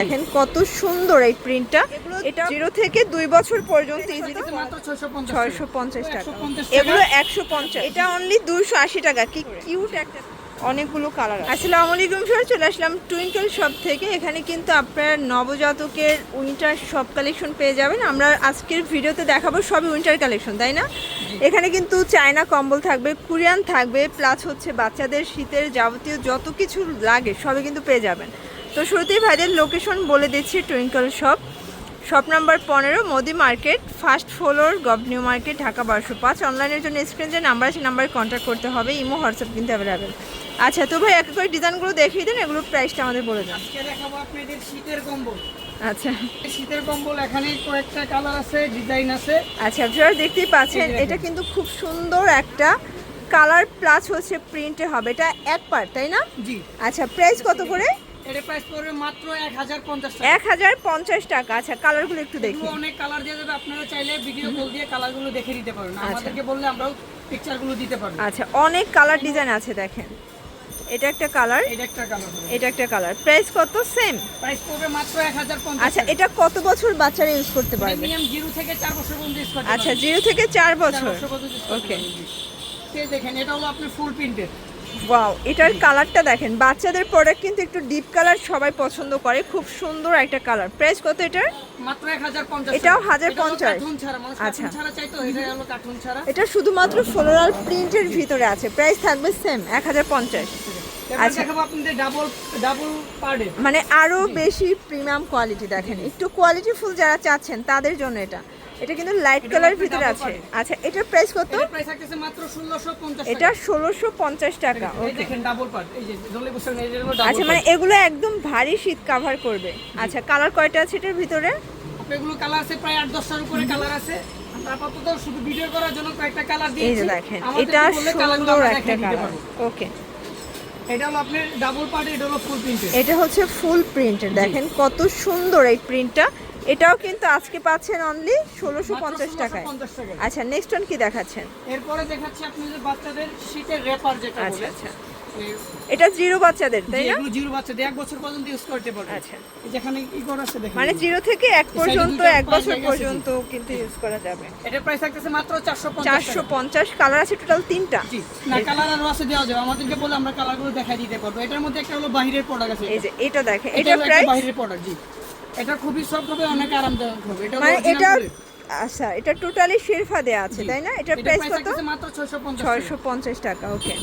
দেখেন কত সুন্দর এই প্রিন্টটা এটা জিরো থেকে দুই বছর পর্যন্ত ইজিলি মাত্র 650 ছয়শো পঞ্চাশ টাকা। এগুলো একশো পঞ্চাশ। এটা অনলি দুশো আশি টাকা। কি কিউট একটা অনেকগুলো কালার আসসালামু আলাইকুম স্যার চলে আসলাম টুইঙ্কেল শপ থেকে। এখানে কিন্তু আপনার নবজাতকের উইন্টার সব কালেকশন পেয়ে যাবেন। আমরা আজকের ভিডিওতে দেখাবো সবই উইন্টার কালেকশন তাই না? এখানে কিন্তু চায়না কম্বল থাকবে কোরিয়ান থাকবে প্লাস হচ্ছে বাচ্চাদের শীতের যাবতীয় যত কিছু লাগে সবই কিন্তু পেয়ে যাবেন। তো শুরুতেই ভাইদের লোকেশন বলে দিচ্ছি টুইঙ্কল শপ শপ নাম্বার পনেরো মোদি মার্কেট ফার্স্ট ফ্লোর গভনিউ মার্কেট ঢাকা বারোশো পাঁচ। অনলাইনের জন্য স্ক্রিন যে নাম্বার আছে নাম্বারে কন্ট্যাক্ট করতে হবে। ইমো হোয়াটসঅ্যাপ কিন্তু অ্যাভেলেবেল আচ্ছা তো ভাই এক করে ডিজাইনগুলো দেখিয়ে দিন এগুলোর প্রাইসটা আমাদের বলে দেন। আজকে দেখাবো আপনাদের শীতের কম্বল। আচ্ছা। শীতের কম্বল এখানে কয়েকটা কালার আছে ডিজাইন আছে। আচ্ছা আপনারা দেখতেই পাচ্ছেন। এটা কিন্তু খুব সুন্দর একটা কালার প্লাস হচ্ছে প্রিন্টে হবে। এটা এক পার্ট তাই না? জি। আচ্ছা প্রাইস কত করে? এটা প্রাইস পড়বে মাত্র 1050 টাকা। এক হাজার পঞ্চাশ টাকা। আচ্ছা কালারগুলো একটু দেখি। অনেক কালার দিয়ে যাবে আপনারা চাইলে ভিডিও কল দিয়ে কালারগুলো দেখে নিতে পারেন। আচ্ছা। আমাদেরকে বললে আমরাও পিকচারগুলো দিতে পারব। আচ্ছা অনেক কালার ডিজাইন আছে দেখেন। এটা একটা কালার এটা একটা কালার এটা একটা কালার প্রাইস কত? সেম প্রাইস পড়বে মাত্র 1050 আচ্ছা এটা কত বছর বাচ্চারা ইউজ করতে পারবে? প্রিমিয়াম জিরো থেকে 4 বছর পর্যন্ত ইউজ করতে আচ্ছা। জিরো থেকে চার চার বছর। ওকে দেখেন এটা হলো আপনার ফুল প্রিন্টেড ওয়াও এটার কালারটা দেখেন। বাচ্চাদের প্রোডাক্ট কিন্তু একটু ডিপ কালার সবাই পছন্দ করে। খুব সুন্দর একটা কালার প্রাইস কত এটার? মাত্র 1050 এটাও টাকা। 1050 কার্টুন ছাড়া মানুষ আচ্ছা। এটা হলো কার্টুন ছাড়া। এটা শুধুমাত্র ফ্লোরাল প্রিন্টের ভিতরে আছে। প্রাইস থাকবে সেম এক হাজার পঞ্চাশ। এবার আচ্ছা। দেখাবো আপনাদের ডাবল ডাবল পার্ডে মানে আরও বেশি প্রিমিয়াম কোয়ালিটি দেখেন। একটু কোয়ালিটি ফুল যারা চাচ্ছেন তাদের জন্য এটা। এটা কিন্তু লাইট কালার ভিতরে আছে। আচ্ছা এটার প্রাইস কত? প্রাইস থাকতেছে মাত্র 1650 এটা ষোলোশো পঞ্চাশ টাকা এই ওকে দেখেন ডাবল পার্ট এই যে এই যে হলো আচ্ছা মানে এগুলো একদম ভারী শীত কভার করবে। আচ্ছা কালার কয়টা আছে এটার ভিতরে? এগুলো কালার আছে প্রায় 8 10টার উপরে কালার আছে। আপাতত শুধু ভিডিও করার জন্য কয়েকটা কালার দিয়েছি এই যে দেখেন এটা সুন্দর একটা কালার ওকে এটা হলো আপনার ডাবল পার্ট এটা হলো ফুল প্রিন্টেড এটা হচ্ছে ফুল প্রিন্টের দেখেন কত সুন্দর এই প্রিন্টটা এটাও কিন্তু আজকে পাচ্ছেন অনলি ষোলোশো পঞ্চাশ টাকায়। আচ্ছা নেক্সট ওয়ান কি দেখাচ্ছেন? এরপরে দেখাচ্ছি আপনাদের বাচ্চাদের শীতের র্যাপার যেটা আচ্ছা আচ্ছা। এটা জিরো বাচ্চাদের তাই না? জিরো বাচ্চাদের এক বছর পর্যন্ত ইউজ করতে পারবে। আচ্ছা। যেখানে কি করা আছে দেখেন। মানে জিরো থেকে এক পর্যন্ত এক বছর পর্যন্ত কিন্তু ইউজ করা যাবে। এটার প্রাইস থাকতেছে মাত্র 450 চারশো টাকা। পঞ্চাশ কালার আছে টোটাল তিনটা। জি না কালার আরও আছে দেওয়া যাবে। আমাদেরকে বলে আমরা কালারগুলো দেখাই দিতে পারব। এটার মধ্যে একটা হলো বাহিরের প্রোডাক্ট আছে এই যে এটা। দেখেন এটা এটা প্রাইস বাহিরের প্রোডাক্ট জি। এটা খুবই সফট হবে অনেক আরামদায়ক হবে। এটা মানে এটা আচ্ছা এটা টোটালি শেরফা দেয়া আছে তাই না? এটার এটার প্রাইস কত? মাত্র 650 টাকা। ছয়শো পঞ্চাশ টাকা ওকে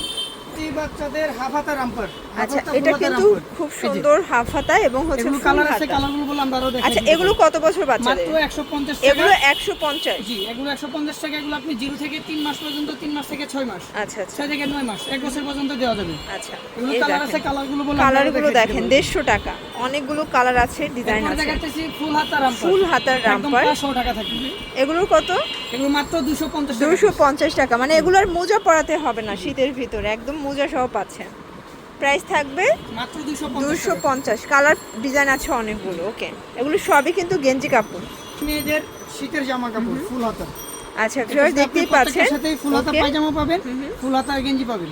এই বাচ্চাদের হাফ হাতা রামপার আচ্ছা এটা কিন্তু খুব সুন্দর হাফ হাতা এবং হচ্ছে এগুলো কালার আছে কালারগুলো বলে আমরা আরও দেখাই আচ্ছা এগুলো কত বছর বাচ্চাদের? মাত্র 150 টাকা। এগুলো জি 150 টাকা এগুলো আপনি থেকে 3 মাস পর্যন্ত 3 মাস থেকে 6 মাস। আচ্ছা আচ্ছা। 6 থেকে 9 মাস এক বছর পর্যন্ত দেওয়া যাবে। আচ্ছা এগুলো কালার আছে কালারগুলো বলে কালারগুলো দেখেন পারব। দেড়শো টাকা। অনেকগুলো কালার আছে ডিজাইন আছে। ফুল হাতা রামপার। ফুল হাতার রামপার। 500 টাকা থাকবে। এগুলোর কত? এগুলো মাত্র 250 টাকা। দুশো পঞ্চাশ টাকা। মানে এগুলোর মোজা পরাতে হবে না শীতের ভিতরে। একদম মোজা সহ পাচ্ছেন। প্রাইস থাকবে মাত্র 250 দুশো টাকা। পঞ্চাশ। কালার ডিজাইন আছে অনেকগুলো। ওকে এগুলো সবই কিন্তু গেঞ্জি কাপড়। মেয়েদের শীতের জামা কাপড় ফুল হাতা। আচ্ছা ভিউয়ার দেখতেই পাচ্ছেন। সাথেই ফুল হাতা পায়জামা পাবেন ফুল হাতা গেঞ্জি পাবেন।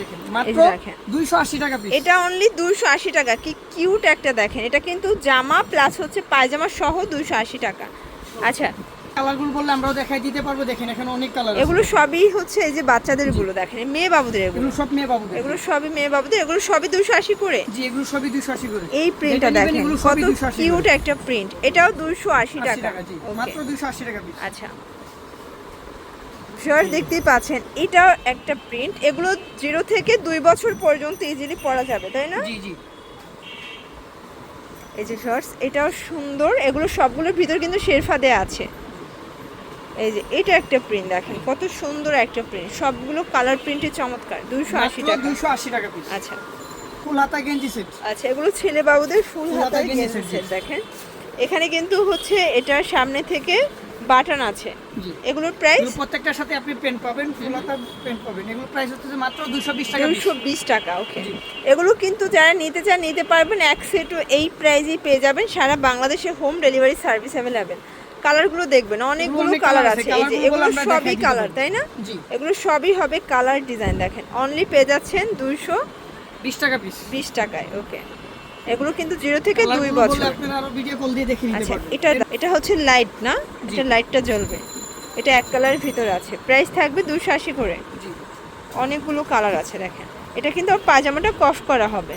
দেখেন মাত্র এই দেখেন। 280 টাকা পিস এটা অনলি দুশো আশি টাকা। কি কিউট একটা দেখেন। এটা কিন্তু জামা প্লাস হচ্ছে পায়জামা সহ দুশো আশি টাকা। আচ্ছা কালারগুলো বললে আমরাও দেখাই দিতে পারব। দেখেন এখানে অনেক কালার এগুলো সবই হচ্ছে এই যে বাচ্চাদেরগুলো দেখেন মেয়ে বাবুদের এগুলো। সব মেয়ে বাবুদের। এগুলো সবই মেয়ে বাবুদের এগুলো সবই দুশো আশি করে। জি এগুলো সবই 280 করে। এই প্রিন্টটা দেখেন কত 280 কিউট একটা প্রিন্ট এটাও দুশো আশি টাকা। টাকা মাত্র 280 টাকা আচ্ছা। শিওর দেখতেই পাচ্ছেন এটাও একটা প্রিন্ট এগুলো জিরো থেকে দুই বছর পর্যন্ত ইজিলি পরা যাবে তাই না? জি জি। এই যে শর্টস এটাও সুন্দর। এগুলো সবগুলোর ভিতর কিন্তু শেরফা দেয়া আছে। এই যে এটা একটা প্রিন্ট দেখেন কত সুন্দর একটা প্রিন্ট সবগুলো কালার প্রিন্টে চমৎকার দুইশো আশি টাকা। 280 টাকা পিস আচ্ছা। ফুল হাতা গেঞ্জি সেট আচ্ছা এগুলো ছেলে বাবুদের ফুল হাতা গেঞ্জি set দেখেন। এখানে কিন্তু হচ্ছে এটার সামনে থেকে বাটন আছে। এগুলোর প্রাইস প্রত্যেকটার সাথে আপনি পেন পাবেন ফুল হাতা পেন পাবেন। এগুলো প্রাইস হচ্ছে মাত্র 220 টাকা পিস দুশো বিশ টাকা ওকে এগুলো কিন্তু যারা নিতে চান নিতে পারবেন এক সেটও এই প্রাইজেই পেয়ে যাবেন। সারা বাংলাদেশে হোম ডেলিভারি সার্ভিস অ্যাভেলেবেল কালারগুলো দেখবেন অনেকগুলো কালার আছে এই যে এগুলো সবই কালার তাই না? এগুলো সবই হবে কালার ডিজাইন দেখেন। অনলি পেয়ে যাচ্ছেন দুইশো 20 টাকা পিস বিশ টাকায় ওকে এগুলো কিন্তু জিরো থেকে দুই বছর। আপনারা আরও ভিডিও কল দিয়ে দেখে নিতে আচ্ছা এটা এটা হচ্ছে লাইট না? এটা লাইটটা জ্বলবে। এটা এক কালারের ভিতরে আছে। প্রাইস থাকবে দুশো আশি করে। জি। অনেকগুলো কালার আছে দেখেন। এটা কিন্তু পায়জামাটা কফ করা হবে।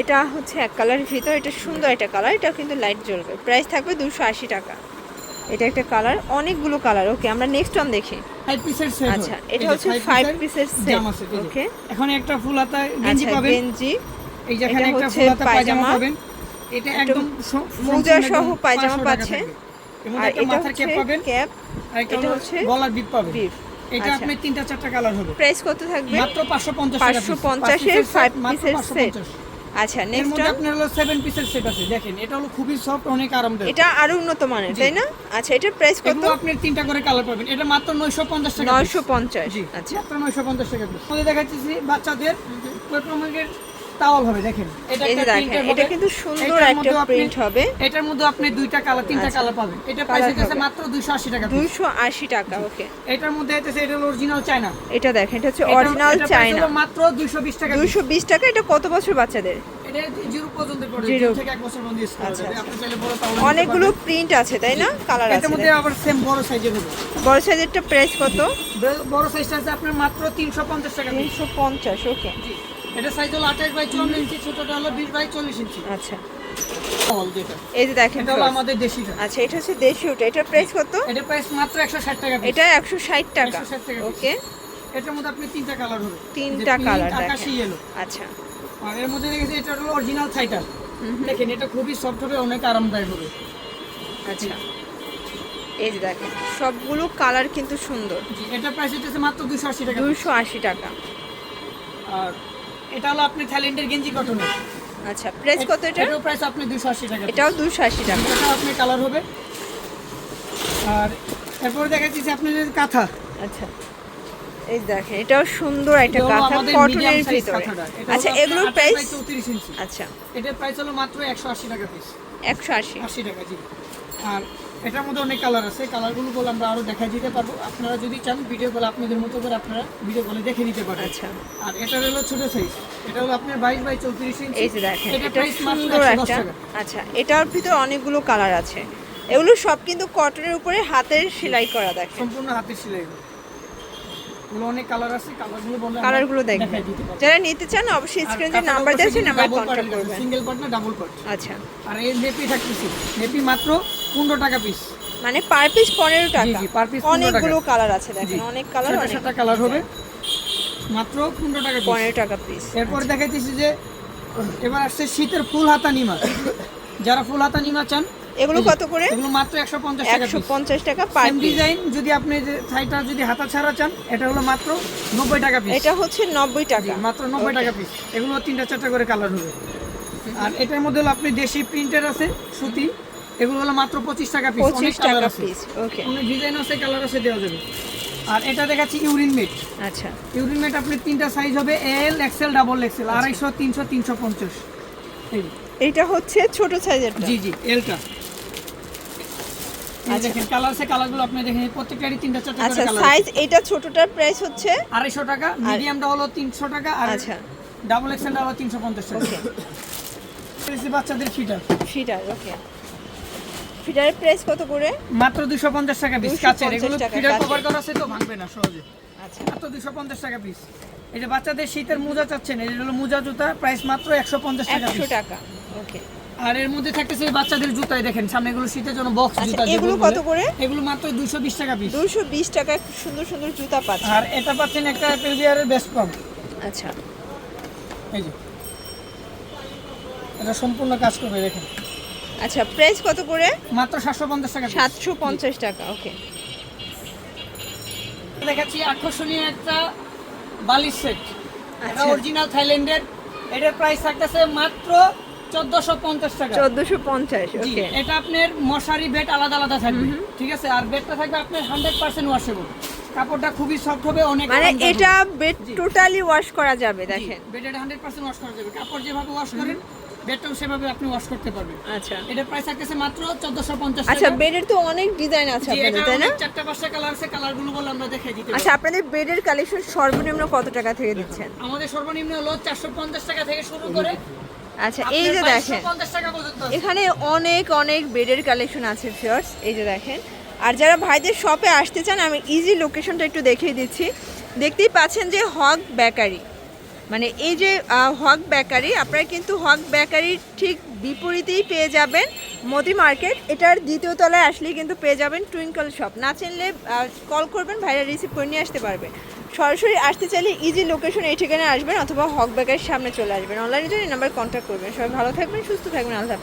এটা হচ্ছে এক কালারের ভিতর এটা সুন্দর একটা কালার এটা কিন্তু লাইট জ্বলবে। প্রাইস থাকবে দুশো আশি টাকা। এটা একটা কালার অনেকগুলো কালার। ওকে আমরা নেক্সট ওয়ান দেখি। ফাইভ পিসের সেট আচ্ছা, এটা হচ্ছে set, জামা সেট okay. এখন একটা ফুল হাতা গেঞ্জি আচ্ছা পাবেন। গেঞ্জি। এই যে এখানে একটা ফুল হাতা পায়জামা। পাবেন। এটা একদম মোজা সহ পায়জামা 500 টাকা পাচ্ছে। আর এটা মাথার হচ্ছে ক্যাপ পাবেন। ক্যাপ আর এটা হচ্ছে গলার বিপ পাবেন। এটা আচ্ছা। আপনি তিনটা চারটা কালার হবে। প্রাইস কত থাকবে? মাত্র 550 টাকা 550 এর five piece-এর set। আচ্ছা নেক্সট আপনার হলো 7 পিসের সেট আছে দেখেন এটা হলো খুবই সফট অনেক আরামদায়ক। এটা আরও উন্নত মানের তাই না? আচ্ছা এটার প্রাইস কত? এগুলো আপনি তিনটা করে কালার পাবেন। এটা মাত্র 950 টাকা piece। নয়শো পঞ্চাশ জি আচ্ছা। মাত্র 950 টাকা আমাদের দেখাচ্ছি বাচ্চাদের কোয়েক্রমের টাওয়াল হবে দেখেন। এটা একটা কিন্তু সুন্দর একটা প্রিন্ট হবে। এটার মধ্যে আপনি দুইটা কালার তিনটা আচ্ছা। কালার পাবেন। এটা প্রাইস হচ্ছে মাত্র 280 টাকা piece। দুইশো আশি টাকা ওকে এটার মধ্যে হচ্ছে এটা হলো অরিজিনাল চায়না এটা দেখেন এটা হচ্ছে অরিজিনাল চায়না মাত্র 220 টাকা piece। দুইশো বিশ টাকা এটা কত বছর বাচ্চাদের? আচ্ছা, আচ্ছা। আপনি চাইলে বড় টাওয়াল নিতে অনেকগুলো প্রিন্ট আছে তাই না? কালার আছে মধ্যে আবার সেম বড় সাইজের হবে। বড় সাইজেরটা প্রাইস কত? বড় সাইজটা আছে আপনার মাত্র 350 টাকা piece। তিনশো পঞ্চাশ ওকে জি। এটা সাইজ হলো 28 বাই 54 ইঞ্চি ছোটটা হলো 20 বাই 40 ইঞ্চি। আচ্ছা। এই যে দেখেন এটা হলো আমাদের দেশিটা আচ্ছা এটা হচ্ছে দেশি ওটা। এটার প্রাইস কত? এটা প্রাইস মাত্র 160 টাকা এটা টাকা। 160 টাকা ওকে এটার মধ্যে আপনি তিনটা কালার হবে। তিনটা কালার আকাশি ইয়েলো আচ্ছা। আর এর মধ্যে দেখেছি এটা হলো অরিজিনাল দেখেন এটা খুবই সফট হবে অনেক আরামদায়ক হবে। আচ্ছা। এই যে দেখেন সবগুলো কালার কিন্তু সুন্দর। এটা প্রাইস হচ্ছে মাত্র 280 টাকা দুইশো আশি টাকা। আর এটা হলো আপনি থাইল্যান্ডের গেঞ্জি কটনের আচ্ছা প্রাইস কত এটা? এটাও প্রাইস আপনি 280 টাকা। এটাও দুশো আশি টাকা। এটা আপনি কালার হবে। আর এরপর দেখাচ্ছি যে আপনাদের কাঁথা। আচ্ছা এই দেখেন এটাও সুন্দর একটা কাঁথা কটনের ভিতরে। আচ্ছা এগুলোর প্রাইস 34 ইঞ্চি। আচ্ছা। এটার প্রাইস হলো মাত্র 180 টাকা পিস একশো আশি। 80 টাকা জি। আর এটার মধ্যে অনেক কালার আছে। কালারগুলো বলে আমরা আরও দেখা দিতে পারব। আপনারা যদি চান ভিডিও কলে আপনাদের মতো করে আপনারা ভিডিও কলে দেখে নিতে পারেন। আচ্ছা। আর এটা হলো ছোট সাইজ এটা হলো আপনার 22 বাই 34 ইঞ্চি এই যে দেখেন এটা এটা প্রাইস মাত্র সুন্দর একটা আচ্ছা এটার ভিতরে অনেকগুলো কালার আছে। এগুলো সব কিন্তু কটনের উপরে হাতের সেলাই করা দেখেন। সম্পূর্ণ হাতের সেলাই। এগুলো। এগুলো অনেক কালার আছে কালারগুলো বলে আমরা কালারগুলো দেখবেন দেখাই দিতে পারব। যারা নিতে চান অবশ্যই স্ক্রিনে যে নাম্বার দেওয়া নাম্বার কন্ট্যাক্ট করবেন। সিঙ্গেল পার্ট না ডাবল পার্ট আচ্ছা। আর এই নেপি থাকতেছে নেপি মাত্র 15 টাকা পিস মানে পার পিস পনেরো টাকা। piece 15 অনেকগুলো কালার আছে দেখেন অনেক কালার কালার হবে। মাত্র 15 টাকা পনেরো টাকা পিস এরপর দেখাইতেছি যে এবার আসছে শীতের ফুল হাতা নিমা। যারা ফুল হাতা নিমা চান এগুলো কত করে? এগুলো মাত্র 150 টাকা একশো পিস পঞ্চাশ টাকা পার ডিজাইন যদি আপনি যে থাইটা যদি হাতা ছাড়া চান এটা হলো মাত্র 90 টাকা পিস এটা হচ্ছে নব্বই টাকা। মাত্র 90 টাকা পিস এগুলো তিনটা চারটা করে কালার হবে। আর এটার মধ্যে হলো আপনি দেশি প্রিন্টের আছে সুতি এগুলো হলো মাত্র 25 টাকা পিস অনেক পঁচিশ কালার টাকা আছে। পিস ওকে অনেক ডিজাইন আছে কালার আছে দেওয়া যাবে। আর এটা দেখাচ্ছি ইউরিন মেট আচ্ছা। ইউরিন মেট আপনি তিনটা সাইজ হবে এল এক্সেল ডাবল এক্সেল আড়াইশো তিনশো তিনশো পঞ্চাশ। এই। এটা হচ্ছে ছোট সাইজের জি জি এলটা। দেখেন কালার আছে কালারগুলো আপনি দেখেন প্রত্যেকটারই তিনটা চারটা আচ্ছা সাইজ এটা ছোটটার প্রাইস হচ্ছে? আড়াইশো টাকা মিডিয়ামটা হলো তিনশো টাকা আর আচ্ছা। ডাবল এক্সেলটা হলো তিনশো পঞ্চাশ টাকা। ওকে। বাচ্চাদের ফিটার ফিটার ওকে। ফিটারের প্রাইস কত করে? মাত্র দুশো পঞ্চাশ টাকা পিস 250 কাচের এগুলো ফিটার কভার করা আছে তো ভাঙবে না সহজে। আচ্ছা। মাত্র টাকা পিস যে বাচ্চাদের শীতের মোজা চাচ্ছেন এটা হলো মোজা জুতা প্রাইস মাত্র একশো পঞ্চাশ টাকা একশো piece। টাকা ওকে। আর এর মধ্যে থাকতেছে এই বাচ্চাদের জুতাই দেখেন সামনে এগুলো শীতের জন্য বক্স আচ্ছা জুতা এগুলো কত করে? এগুলো মাত্র দুশো বিশ টাকা পিস দুশো বিশ টাকা সুন্দর সুন্দর জুতা পাচ্ছে আর এটা পাচ্ছেন একটা অ্যাপেল বিয়ারের বেস্ট পাম্প আচ্ছা। এই যে। এটা সম্পূর্ণ কাজ করবে দেখেন। আচ্ছা প্রাইস কত করে? মাত্র সাতশো পঞ্চাশ টাকা piece। সাতশো পঞ্চাশ টাকা ওকে দেখাচ্ছি আকর্ষণীয় একটা বালিশ সেট এটা আচ্ছা। অরিজিনাল থাইল্যান্ডের এটার প্রাইস থাকতেছে মাত্র চোদ্দশো পঞ্চাশ টাকা। ওকে এটা আপনার মশারি বেড আলাদা আলাদা থাকবে। ঠিক আছে আর বেডটা থাকবে আপনার ওয়াশেবল কাপড়টা খুবই সফট হবে অনেক মানে এটা বেড টোটালি ওয়াশ করা যাবে দেখেন। ওয়াশ করা যাবে। কাপড় যেভাবে ওয়াশ করেন বেডটাও সেভাবে আপনি ওয়াশ করতে পারবেন। আচ্ছা। এটা প্রাইস থাকতেছে মাত্র পঞ্চাশ আচ্ছা বেডের তো অনেক ডিজাইন আছে আপনাদের তাই না? চারটা পাঁচটা কালার আছে কালারগুলো বলে আমরা দিতে আচ্ছা আপনাদের বেডের কালেকশন সর্বনিম্ন কত টাকা থেকে দিচ্ছেন? আমাদের সর্বনিম্ন হলো চারশো পঞ্চাশ টাকা থেকে শুরু করে আচ্ছা এই যে দেখেন। এখানে অনেক অনেক বেডের কালেকশন আছে ফিয়ার্স এই যে দেখেন। আর যারা ভাইদের শপে আসতে চান আমি ইজি লোকেশনটা একটু দেখিয়ে দিচ্ছি। দেখতেই পাচ্ছেন যে হক বেকারি মানে এই যে হক বেকারি আপনারা কিন্তু হক বেকারির ঠিক বিপরীতেই পেয়ে যাবেন মোদি মার্কেট এটার দ্বিতীয় তলায় আসলেই কিন্তু পেয়ে যাবেন টুইঙ্কল শপ না চিনলে কল করবেন ভাইরা রিসিভ করে নিয়ে আসতে পারবে। সরাসরি আসতে চাইলে ইজি লোকেশন এই ঠিকানায় আসবেন অথবা হক ব্যাগের সামনে চলে আসবেন। অনলাইনের জন্য নাম্বার কন্ট্যাক্ট করবেন। সবাই ভালো থাকবেন, সুস্থ থাকবেন। আল্লাহ